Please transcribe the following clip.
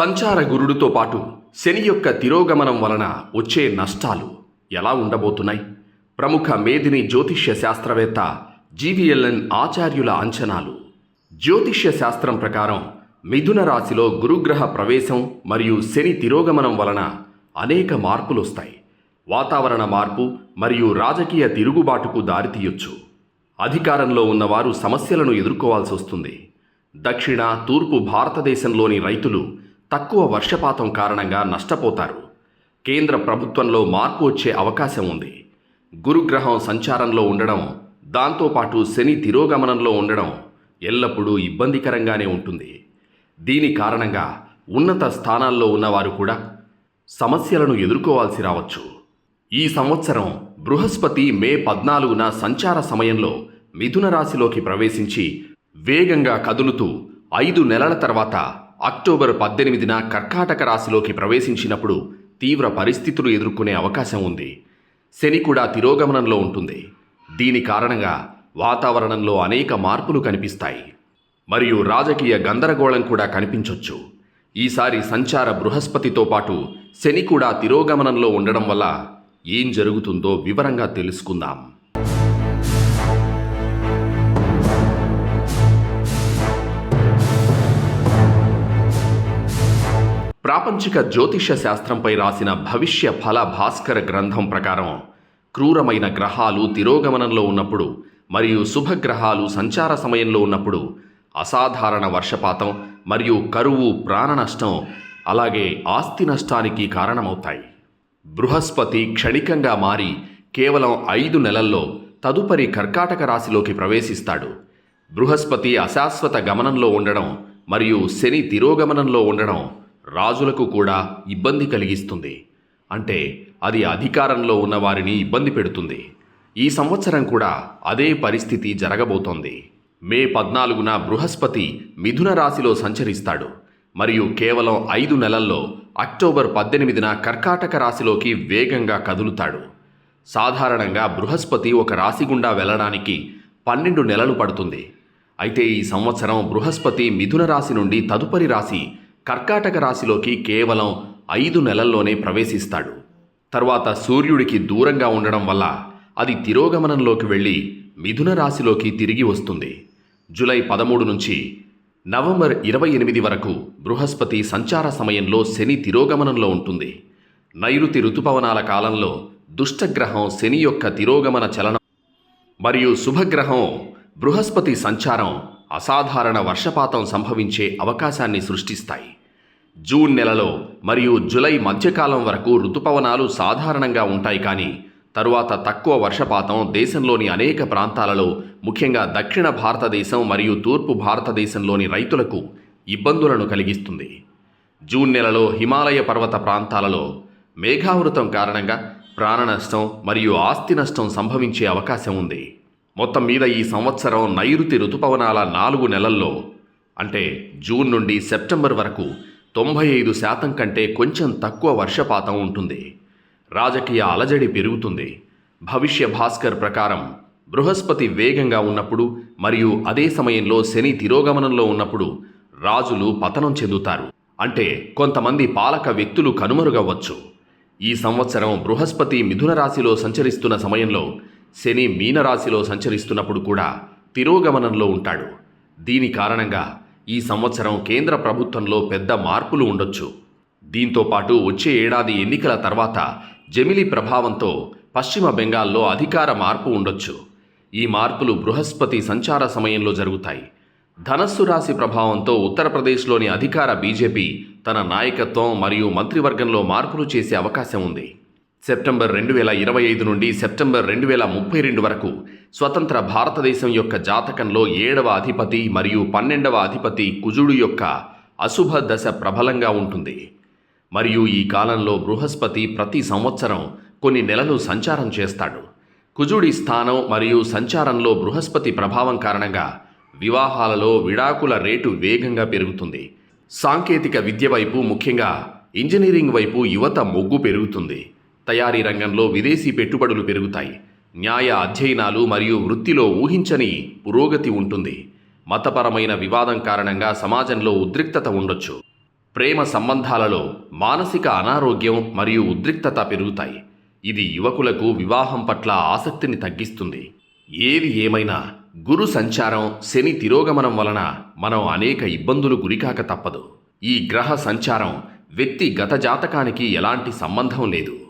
సంచార గురుడితో పాటు శని యొక్క తిరోగమనం వలన వచ్చే నష్టాలు ఎలా ఉండబోతున్నాయి? ప్రముఖ మేదిని జ్యోతిష్య శాస్త్రవేత్త జీవీఎల్ఎన్ ఆచార్యుల అంచనాలు. జ్యోతిష్య శాస్త్రం ప్రకారం మిథున రాశిలో గురుగ్రహ ప్రవేశం మరియు శని తిరోగమనం వలన అనేక మార్పులు వస్తాయి వాతావరణ మార్పు మరియు రాజకీయ తిరుగుబాటుకు దారితీయొచ్చు. అధికారంలో ఉన్నవారు సమస్యలను ఎదుర్కోవాల్సి వస్తుంది దక్షిణ తూర్పు భారతదేశంలోని రైతులు తక్కువ వర్షపాతం కారణంగా నష్టపోతారు. కేంద్ర ప్రభుత్వంలో మార్పు వచ్చే అవకాశం ఉంది. గురుగ్రహం సంచారంలో ఉండడం దాంతోపాటు శని తిరోగమనంలో ఉండడం ఎల్లప్పుడూ ఇబ్బందికరంగానే ఉంటుంది. దీని కారణంగా ఉన్నత స్థానాల్లో ఉన్నవారు కూడా సమస్యలను ఎదుర్కోవాల్సి రావచ్చు. ఈ సంవత్సరం బృహస్పతి మే పద్నాలుగున సంచార సమయంలో మిథున రాశిలోకి ప్రవేశించి వేగంగా కదులుతూ ఐదు నెలల తర్వాత అక్టోబర్ పద్దెనిమిదిన కర్కాటక రాశిలోకి ప్రవేశించినప్పుడు తీవ్ర పరిస్థితులు ఎదుర్కొనే అవకాశం ఉంది. శని కూడా తిరోగమనంలో ఉంటుంది. దీని కారణంగా వాతావరణంలో అనేక మార్పులు కనిపిస్తాయి. మరియు రాజకీయ గందరగోళం కూడా కనిపించవచ్చు ఈసారి సంచార బృహస్పతితో పాటు శని కూడా తిరోగమనంలో ఉండడం వల్ల ఏం జరుగుతుందో వివరంగా తెలుసుకుందాం. ప్రాపంచిక జ్యోతిష శాస్త్రంపై రాసిన భవిష్య ఫల భాస్కర గ్రంథం ప్రకారం క్రూరమైన గ్రహాలు తిరోగమనంలో ఉన్నప్పుడు మరియు శుభగ్రహాలు సంచార సమయంలో ఉన్నప్పుడు అసాధారణ వర్షపాతం మరియు కరువు ప్రాణ నష్టం అలాగే ఆస్తి నష్టానికి కారణమవుతాయి. బృహస్పతి క్షణికంగా మారి కేవలం ఐదు నెలల్లో తదుపరి కర్కాటక రాశిలోకి ప్రవేశిస్తాడు. బృహస్పతి అశాశ్వత గమనంలో ఉండడం మరియు శని తిరోగమనంలో ఉండడం రాజులకు కూడా ఇబ్బంది కలిగిస్తుంది. అంటే అది అధికారంలో ఉన్న వారిని ఇబ్బంది పెడుతుంది. ఈ సంవత్సరం కూడా అదే పరిస్థితి జరగబోతోంది. మే పద్నాలుగున బృహస్పతి మిథున రాశిలో సంచరిస్తాడు. మరియు కేవలం ఐదు నెలల్లో అక్టోబర్ పద్దెనిమిదిన కర్కాటక రాశిలోకి వేగంగా కదులుతాడు. సాధారణంగా బృహస్పతి ఒక రాశి గుండా వెళ్ళడానికి పన్నెండు నెలలు పడుతుంది. అయితే ఈ సంవత్సరం బృహస్పతి మిథున రాశి నుండి తదుపరి రాశి కర్కాటక రాశిలోకి కేవలం ఐదు నెలల్లోనే ప్రవేశిస్తాడు. తర్వాత సూర్యుడికి దూరంగా ఉండడం వల్ల అది తిరోగమనంలోకి వెళ్ళి మిథున రాశిలోకి తిరిగి వస్తుంది. జూలై పదమూడు నుంచి నవంబర్ ఇరవై ఎనిమిది వరకు బృహస్పతి సంచార సమయంలో శని తిరోగమనంలో ఉంటుంది. నైరుతి ఋతుపవనాల కాలంలో దుష్టగ్రహం శని యొక్క తిరోగమన చలనం మరియు శుభగ్రహం బృహస్పతి సంచారం అసాధారణ వర్షపాతం సంభవించే అవకాశాన్ని సృష్టిస్తాయి. జూన్ నెలలో మరియు జులై మధ్యకాలం వరకు ఋతుపవనాలు సాధారణంగా ఉంటాయి కానీ తరువాత తక్కువ వర్షపాతం దేశంలోని అనేక ప్రాంతాలలో ముఖ్యంగా దక్షిణ భారతదేశం మరియు తూర్పు భారతదేశంలోని రైతులకు ఇబ్బందులను కలిగిస్తుంది. జూన్ నెలలో హిమాలయ పర్వత ప్రాంతాలలో మేఘావృతం కారణంగా ప్రాణ నష్టం మరియు ఆస్తి నష్టం సంభవించే అవకాశం ఉంది. మొత్తం మీద ఈ సంవత్సరం నైరుతి ఋతుపవనాల నాలుగు నెలల్లో అంటే జూన్ నుండి సెప్టెంబర్ వరకు తొంభై ఐదు శాతం కంటే కొంచెం తక్కువ వర్షపాతం ఉంటుంది. రాజకీయ అలజడి పెరుగుతుంది. భవిష్య భాస్కర్ ప్రకారం బృహస్పతి వేగంగా ఉన్నప్పుడు మరియు అదే సమయంలో శని తిరోగమనంలో ఉన్నప్పుడు రాజులు పతనం చెందుతారు. అంటే కొంతమంది పాలక వ్యక్తులు కనుమరుగవచ్చు ఈ సంవత్సరం బృహస్పతి మిథున రాశిలో సంచరిస్తున్న సమయంలో శని మీనరాశిలో సంచరిస్తున్నప్పుడు కూడా తిరోగమనంలో ఉంటాడు. దీని కారణంగా ఈ సంవత్సరం కేంద్ర ప్రభుత్వంలో పెద్ద మార్పులు ఉండొచ్చు. దీంతో పాటు వచ్చే ఏడాది ఎన్నికల తర్వాత జమిలి ప్రభావంతో పశ్చిమ బెంగాల్లో అధికార మార్పు ఉండొచ్చు. ఈ మార్పులు బృహస్పతి సంచార సమయంలో జరుగుతాయి. ధనస్సు రాశి ప్రభావంతో ఉత్తరప్రదేశ్లోని అధికార బీజేపీ తన నాయకత్వం మరియు మంత్రివర్గంలో మార్పులు చేసే అవకాశం ఉంది. సెప్టెంబర్ రెండు వేల ఇరవై ఐదు నుండి సెప్టెంబర్ రెండు వేల ముప్పై రెండు వరకు స్వతంత్ర భారతదేశం యొక్క జాతకంలో ఏడవ అధిపతి మరియు పన్నెండవ అధిపతి కుజుడు యొక్క అశుభ దశ ప్రబలంగా ఉంటుంది. మరియు ఈ కాలంలో బృహస్పతి ప్రతి సంవత్సరం కొన్ని నెలలు సంచారం చేస్తాడు. కుజుడి స్థానం మరియు సంచారంలో బృహస్పతి ప్రభావం కారణంగా వివాహాలలో విడాకుల రేటు వేగంగా పెరుగుతుంది. సాంకేతిక విద్య వైపు ముఖ్యంగా ఇంజనీరింగ్ వైపు యువత మొగ్గు పెరుగుతుంది. తయారీ రంగంలో విదేశీ పెట్టుబడులు పెరుగుతాయి. న్యాయ అధ్యయనాలు మరియు వృత్తిలో ఊహించని పురోగతి ఉంటుంది. మతపరమైన వివాదం కారణంగా సమాజంలో ఉద్రిక్తత ఉండొచ్చు. ప్రేమ సంబంధాలలో మానసిక అనారోగ్యం మరియు ఉద్రిక్తత పెరుగుతాయి. ఇది యువకులకు వివాహం పట్ల ఆసక్తిని తగ్గిస్తుంది. ఏది ఏమైనా గురు సంచారం శని తిరోగమనం వలన మనం అనేక ఇబ్బందులు గురికాక తప్పదు. ఈ గ్రహ సంచారం వ్యక్తి గత జాతకానికి ఎలాంటి సంబంధం లేదు.